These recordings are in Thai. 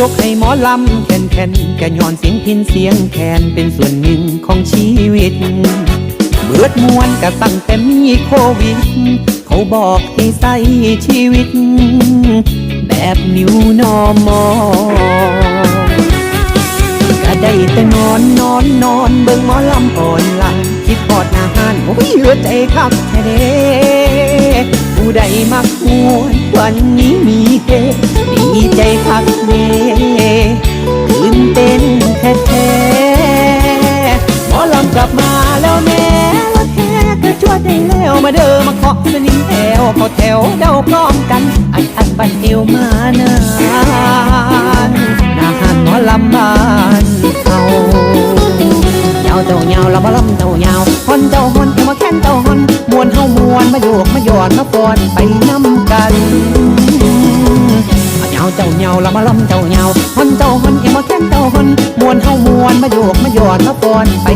ยกให้หมอลำแคนแคนแกย้อนเสียงพินเสียงแคนเป็นส่วนหนึ่งของชีวิต เบิดมวนก็ตั้งแต่มีโควิด เขาบอกให้ใส่ชีวิต แบบนิวนอมอก็ได้แต่นอนนอนนอนเบิ่งหมอลำอ่อนลน์คิดพอดอาหารโอ้ยเหลือใจคักแท้เด้ผู้ใดมักมวนวันนี้มีเฮดีใจคักเด้ วเขาแถวเดาพร้อมกัน อันอันบันเอวมานานนาหันหมอลำบานเขาเยาเจ้าเยาลำมาลำเจ้าเยาฮอนเจ้าฮอนเจ้ามาแค้นเจ้าฮอนมวนเฮามวนมาโยกมาหยอดมาปอนไปน้ำกันเอาเยาเจ้าเยาวลำมาลำเจ้าเยาวฮอนเจ้าฮอนเจ้ามาแค้นเจ้าฮอนมวนเฮามวนมาโยกมาหยอดมาปอนไป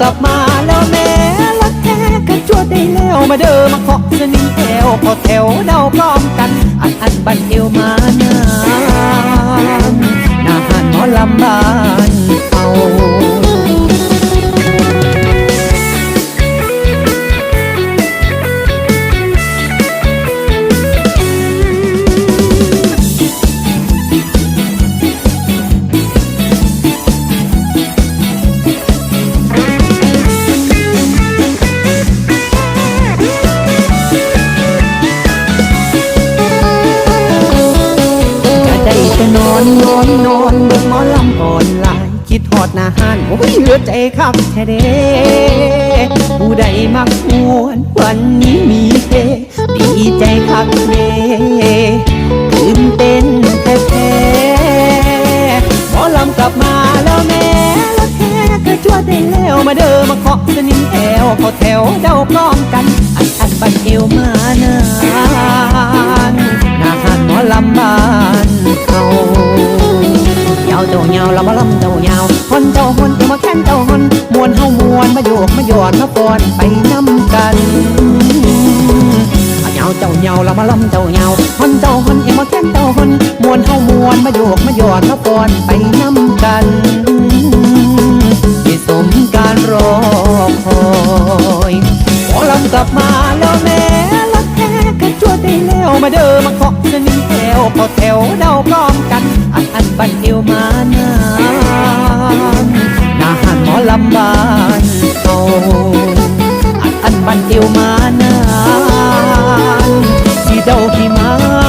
กลับมาแล้วแม่รักแท้กันจวดได้แล้วมาเดิมมาเคาะสนิมแถวพอแถวเดาพร้อมกัน อันอันบันเอวมา อนนอนนอนบนหมอลำออนไลน์คิดทอดหนาหานโอ้ยเหลือใจคักแท้เด้ผู้ใดมักมวนวันนี้มีเฮดีใจคักเด้ตื่นเต้นแท้แท้หมอลำกลับมาแล้วแม่ละแค่ก็จวดได้แล้วมาเดิมมาเคาะสนิมแถวเขาแถวเดาพร้อมกัน อันอันบันเอวมานา เจ้ามาแค้นเจ้าฮอนมวนเฮามวนมาโยกมาหยอดมาปอนไปน้ำกันเอาเยาเจ้าเหยาวลำมาลำเจ้าเหยาฮอนเจ้าฮอนเจ้ามาแค้นเจ้าฮอนมวนเฮามวนมาโยกมาหยอดมาปอนไปน้ำกันให้สมการรอคอยหมอลำกลับมาแล้วแม่ละแค่กันจวดได้แล้วมาเดิมมาเคาะสนิมแถวเขาแถวเดาพร้อมกันอันอันบันเอวมานา ลำบานเอาอัดอันบันเอวมานานที่เดาที่มา